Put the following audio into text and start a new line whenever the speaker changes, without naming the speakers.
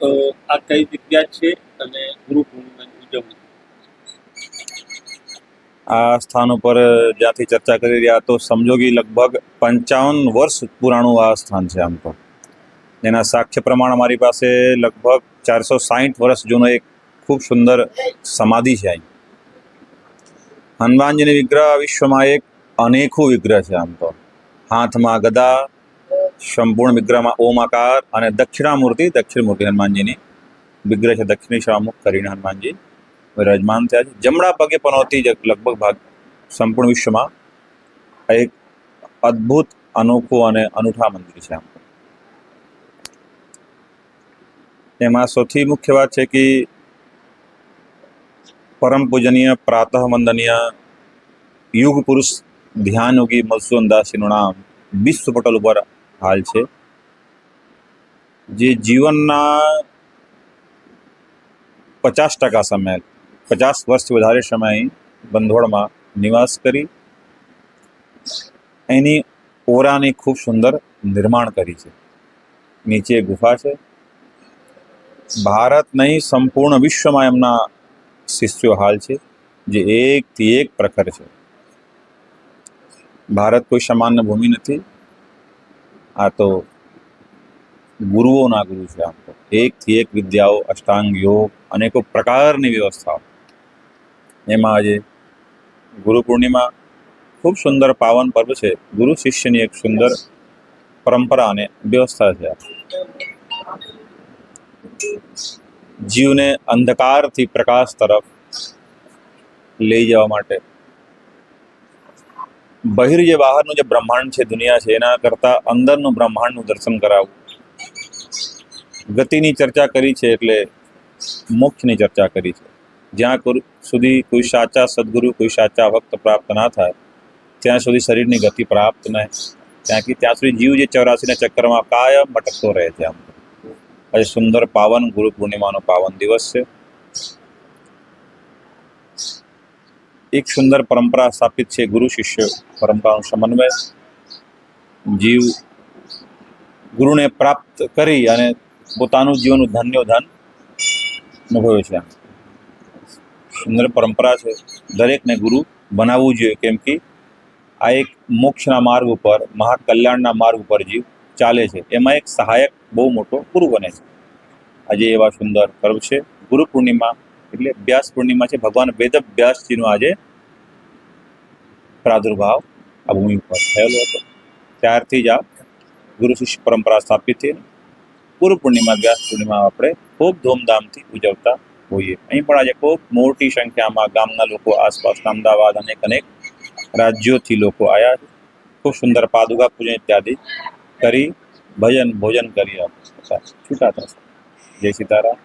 તો આ કઈ જગ્યા છે અને ગુરુ પૂર્ણિમાની ઉજવણી
આ સ્થાન ઉપર જ્યાંથી ચર્ચા કરી રહ્યા તો સમજોગી લગભગ પંચાવન વર્ષ પુરાણું આ સ્થાન છે આમ તો. એના સાક્ષ્ય પ્રમાણ અમારી પાસે લગભગ ચારસો સાહીઠ વર્ષ જૂનો એક ખૂબ સુંદર સમાધિ છે અહીં. હનુમાનજીની વિગ્રહ વિશ્વમાં એક અનેખું વિગ્રહ છે આમ તો. હાથમાં ગદા સંપૂર્ણ વિગ્રહમાં ઓમ આકાર અને દક્ષિણામૂર્તિ દક્ષિણ મૂર્તિ હનુમાનજીની. વિગ્રહ છે દક્ષિણેશ્વરામુખ કરીને હનુમાનજી, વિરાજમાન થયા છે. જમણા પગે પનોતી જ લગભગ ભાગ સંપૂર્ણ વિશ્વમાં એક અદ્ભુત, અનોખું અને અનુઠા મંદિર છે એમાં સૌથી મુખ્ય વાત છે કે પરમ પૂજનીય, પ્રાતઃ વંદનીય યુગ પુરુષ ધ્યાન યોગી મધુસૂદન દાસીનું નામ વિશ્વ પટલ ઉપર હાલ છે. જે જીવનના પચાસ ટકા સમય, પચાસ વર્ષથી વધારે સમય બંધોળમાં નિવાસ કરી, એની ઓરાની ખૂબ સુંદર નિર્માણ કરી છે. નીચે ગુફા છે. ભારત નહીં, સંપૂર્ણ વિશ્વમાં એમના શિષ્યો હાલ છે, જે એકથી એક પ્રખર છે. ભારત કોઈ સામાન્ય ભૂમિ નથી. આ તો ગુરુઓના ગુરુ છે આમ તો. એકથી એક વિદ્યાઓ, અષ્ટાંગ યોગ, અનેકો પ્રકારની વ્યવસ્થાઓ. એમાં આજે ગુરુ પૂર્ણિમા ખૂબ સુંદર પાવન પર્વ છે. ગુરુ શિષ્યની એક સુંદર પરંપરા અને વ્યવસ્થા છે. જીવને અંધકારથી પ્રકાશ તરફ લઈ જવા માટે બહિર જે બહારનું જે બ્રહ્માંડ છે, દુનિયા છે, એના કરતાં અંદરનું બ્રહ્માંડનું દર્શન કરાવવું ગતિની ચર્ચા કરી છે એટલે મોક્ષની ચર્ચા કરી છે. જ્યાં સુધી કોઈ સાચા સદગુરુ, કોઈ સાચા ભક્ત પ્રાપ્ત ના થાય, ત્યાં સુધી શરીરની ગતિ પ્રાપ્ત ન ત્યાંથી ત્યાં સુધી જીવ જે ચોરાસીના ચક્કરમાં કાયમ ભટકતો રહે છે આમ. આજે સુંદર પાવન ગુરુ પૂર્ણિમાનો પાવન દિવસ છે. એક સુંદર પરંપરા સ્થાપિત છે, ગુરુ શિષ્ય પરંપરાનો સમન્વય. જીવ ગુરુને પ્રાપ્ત કરી અને પોતાનું જીવનનું ધન્ય ધન અનુભવે છે. સુંદર પરંપરા છે. દરેકને ગુરુ બનાવવું જોઈએ, કેમ કે આ એક મોક્ષના માર્ગ ઉપર, મહાકલ્યાણના માર્ગ ઉપર જીવ ચાલે છે. એમાં એક સહાયક બહુ મોટો ગુરુ બને છે. આજે એવા સુંદર પર્વ છે. ગુરુ પૂર્ણિમા એટલે વ્યાસ પૂર્ણિમા છે. ભગવાન વેદ વ્યાસજીનો આજે પ્રાદુર્ભાવ આ ભૂમિ પર થયેલો હતો. ત્યારથી જ આ ગુરુ શિષ્ય પરંપરા સ્થાપિત થઈ. ગુરુ પૂર્ણિમા વ્યાસ પૂર્ણિમા આપણે ખૂબ ધૂમધામથી ઉજવતા હોઈએ. અહીં પણ આજે ખૂબ મોટી સંખ્યામાં ગામના લોકો આસપાસના અમદાવાદ અનેક અનેક રાજ્યોથી લોકો આવ્યા છે. ખૂબ સુંદર પાદુકા પૂજન ઇત્યાદિ કરી ભજન ભોજન કરી છૂટા થશે. જય સીતારામ.